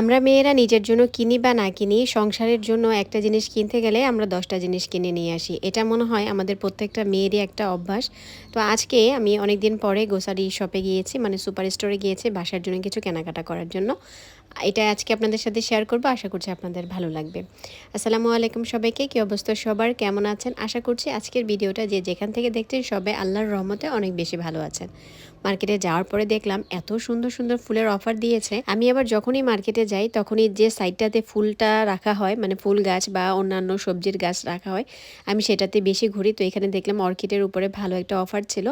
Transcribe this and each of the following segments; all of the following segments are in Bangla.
আমরা মেয়েরা নিজের জন্য কিনি বা না কিনি, সংসারের জন্য একটা জিনিস কিনতে গেলে আমরা দশটা জিনিস কিনে নিয়ে আসি। এটা মনে হয় আমাদের প্রত্যেকটা মেয়েরই একটা অভ্যাস। তো আজকে আমি অনেক দিন পরে গোসারি শপে গিয়েছি মানে সুপার স্টোরে গিয়েছি বাসার জন্য কিছু কেনাকাটা করার জন্য। এটা আজকে আপনাদের সাথে শেয়ার করব, আশা করছি আপনাদের ভালো লাগবে। আসসালামু আলাইকুম সবাইকে, কী অবস্থা সবার? কেমন আছেন? আশা করছি আজকের ভিডিওটা যে যেখান থেকে দেখছেন সবাই আল্লাহর রহমতে অনেক বেশি ভালো আছেন। মার্কেটে যাওয়ার পরে দেখলাম এত সুন্দর সুন্দর ফুলের অফার দিয়েছে। আমি আবার যখনই মার্কেটে যাই, তখনই যে সাইডটাতে ফুলটা রাখা হয় মানে ফুল গাছ বা অন্যান্য সবজির গাছ রাখা হয়, আমি সেটাতে বেশি ঘুরি। তো এখানে দেখলাম অর্কিডের উপরে ভালো একটা অফার ছিল।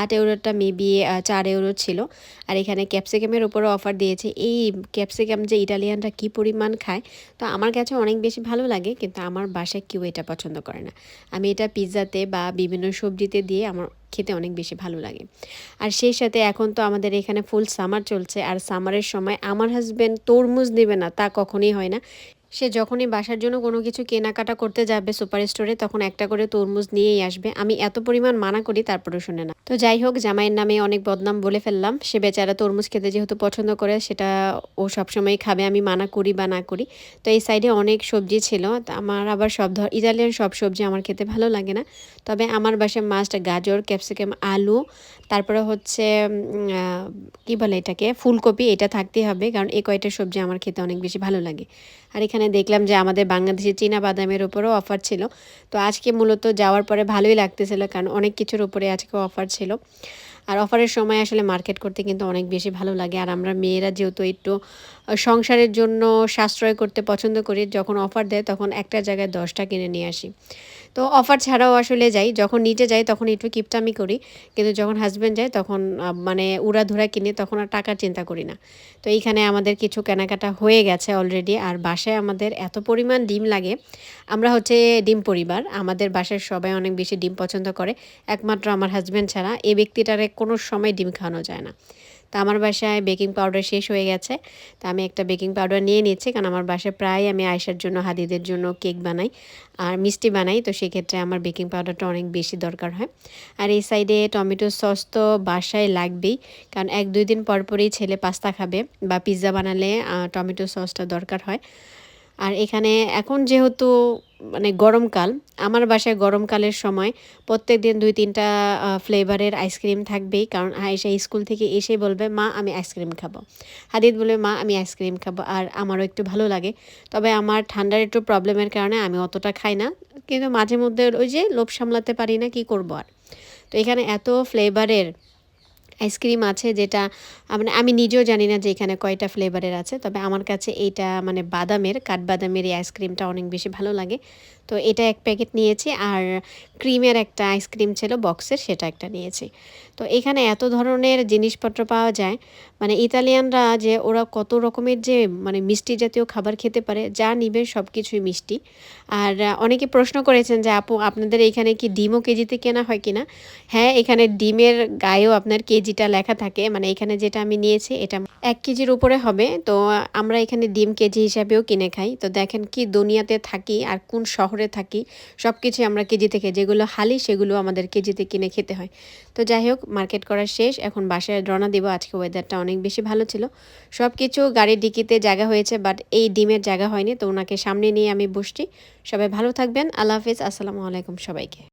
আট ইউরোটা মেবি চার ইউরো ছিল। আর এখানে ক্যাপসিকামের উপরও অফার দিয়েছে। এই ক্যাপসিকাম যে ইটালিয়ানরা কি পরিমাণ খায়, তো আমার কাছে অনেক বেশি ভালো লাগে, কিন্তু আমার বাসায় কেউ এটা পছন্দ করে না। আমি এটা পিৎজাতে বা বিভিন্ন সবজিতে দিয়ে আমার খেতে অনেক বেশি ভালো লাগে। আর সেই সাথে এখন তো আমাদের এখানে ফুল সামার চলছে, আর সামারের সময় আমার হাজব্যান্ড তরমুজ নেবে না, তা কখনই হয় না। সে যখনই বাসার জন্য কোনো কিছু কেনাকাটা করতে যাবে সুপার স্টোরে, তখন একটা করে তরমুজ নিয়েই আসবে। আমি এত পরিমাণ মানা করি, তারপরেও শুনে না। তো যাই হোক, জামাইয়ের নামে অনেক বদনাম বলে ফেললাম। সে বেচারা তরমুজ খেতে যেহেতু পছন্দ করে, সেটা ও সবসময় খাবে, আমি মানা করি বা না করি। তো এই সাইডে অনেক সবজি ছিল। আমার আবার সব ধর ইটালিয়ান সব সবজি আমার খেতে ভালো লাগে না। তবে আমার বাসায় মাস্ট গাজর ক্যাপসিকাম আলু, তারপরে হচ্ছে কি বলে এটাকে, ফুলকপি, এটা থাকতেই হবে। কারণ এই কয়টা সবজি আমার খেতে অনেক বেশি ভালো লাগে। আর এখানে দেখলাম যে আমাদের বাংলাদেশে চীনা বাদামের উপরেও অফার ছিল। তো আজকে মূলত যাওয়ার পরে ভালোই লাগতেছিল, কারণ অনেক কিছুর উপরে আজকে অফার ছিল। আর অফারের সময় আসলে মার্কেট করতে কিন্তু অনেক বেশি ভালো লাগে। আর আমরা মেয়েরা যেহেতু একটু সংসারের জন্য সাশ্রয় করতে পছন্দ করি, যখন অফার দেয় তখন একটা জায়গায় দশটা কিনে নিয়ে আসি। তো অফার ছাড়াও আসলে যাই, যখন নিজে যাই তখন একটু কিপটামি করি, কিন্তু যখন হাজব্যান্ড যায় তখন মানে উড়াধুরা কিনে তখন আর টাকার চিন্তা করি না। তো এইখানে আমাদের কিছু কেনাকাটা হয়ে গেছে অলরেডি আর বাসায় আমাদের এত পরিমাণ ডিম লাগে, আমরা হচ্ছে ডিম পরিবার, আমাদের বাসায় সবাই অনেক বেশি ডিম পছন্দ করে, একমাত্র আমার হাজব্যান্ড ছাড়া, এই ব্যক্তিটারে কোনো সময় ডিম খাওয়ানো যায় না। তো আমার বাসায় বেকিং পাউডার শেষ হয়ে গেছে। তো আমি একটা বেকিং পাউডার নিয়ে নিচ্ছি, কারণ আমার বাসায় প্রায় আমি আয়সার জন্য, হাদিদের জন্য কেক বানাই আর মিষ্টি বানাই, তো সেক্ষেত্রে আমার বেকিং পাউডারটা অনেক বেশি দরকার হয়। আর এই সাইডে টমেটো সস তো বাসায় লাগবেই, কারণ এক দুই দিন পর পরই ছেলে পাস্তা খাবে বা পিৎজা বানালে টমেটো সসটা দরকার হয়। আর এখানে এখন যেহেতু মানে গরমকাল আমার বাসায় গরমকালের সময় প্রত্যেক দিন দুই, তিনটা ফ্লেভারের আইসক্রিম থাকবেই। কারণ আয়েশা স্কুল থেকে এসে বলবে, মা, আমি আইসক্রিম খাব। হাদিদ বলবে, মা, আমি আইসক্রিম খাব। আর আমারও একটু ভালো লাগে। তবে আমার ঠান্ডার একটু প্রবলেমের কারণে আমি অতটা খাই না। কিন্তু মাঝে মধ্যে ওই যে লোভ সামলাতে পারি না, কি করব আর? তো এখানে এত ফ্লেভারের আইসক্রিম আছে যেটা মানে আমি নিজেও জানি না যে এখানে কয়টা ফ্লেভারের আছে, তবে আমার কাছে এইটা মানে বাদামের, কাঠবাদামের এই আইসক্রিমটা অনেক বেশি ভালো লাগে। তো এটা এক প্যাকেট নিয়েছি আর ক্রিমের একটা আইসক্রিম ছিল বক্সের, সেটা একটা নিয়েছি। তো এখানে এত ধরনের জিনিসপত্র পাওয়া যায় মানে ইতালিয়ানরা যে ওরা কত রকমের যে মানে মিষ্টি জাতীয় খাবার খেতে পারে, যা নিবে সব কিছুই মিষ্টি। আর অনেকে প্রশ্ন করেছেন যে, আপু, আপনাদের এখানে কি ডিমও কেজিতে কেনা হয় কিনা? হ্যাঁ এখানে ডিমের গায়েও আপনার কেজিটা লেখা থাকে মানে এখানে যেটা আমি নিয়েছি, এটা এক কেজির উপরে হবে। তো আমরা এখানে ডিম কেজি হিসাবেও কিনে খাই। তো দেখেন কি দুনিয়াতে থাকি আর কোন শহরে থাকি। সব কিছুই আমরা কেজি থেকে যেগুলো হালি, সেগুলো আমাদের কেজিতে কিনে খেতে হয়। তো যাই হোক, মার্কেট করা শেষ। এখন বাসায় রওনা দিব। আজকে ওয়েদারটা অনেক বেশি ভালো ছিল। সব কিছু গাড়ির ডিকিতে জায়গা হয়েছে বাট এই ডিমের জায়গা হয়নি। তো ওনাকে সামনে নিয়ে আমি বসছি। সবাই ভালো থাকবেন। আল্লাহ হাফিজ। আসসালামু আলাইকুম সবাইকে।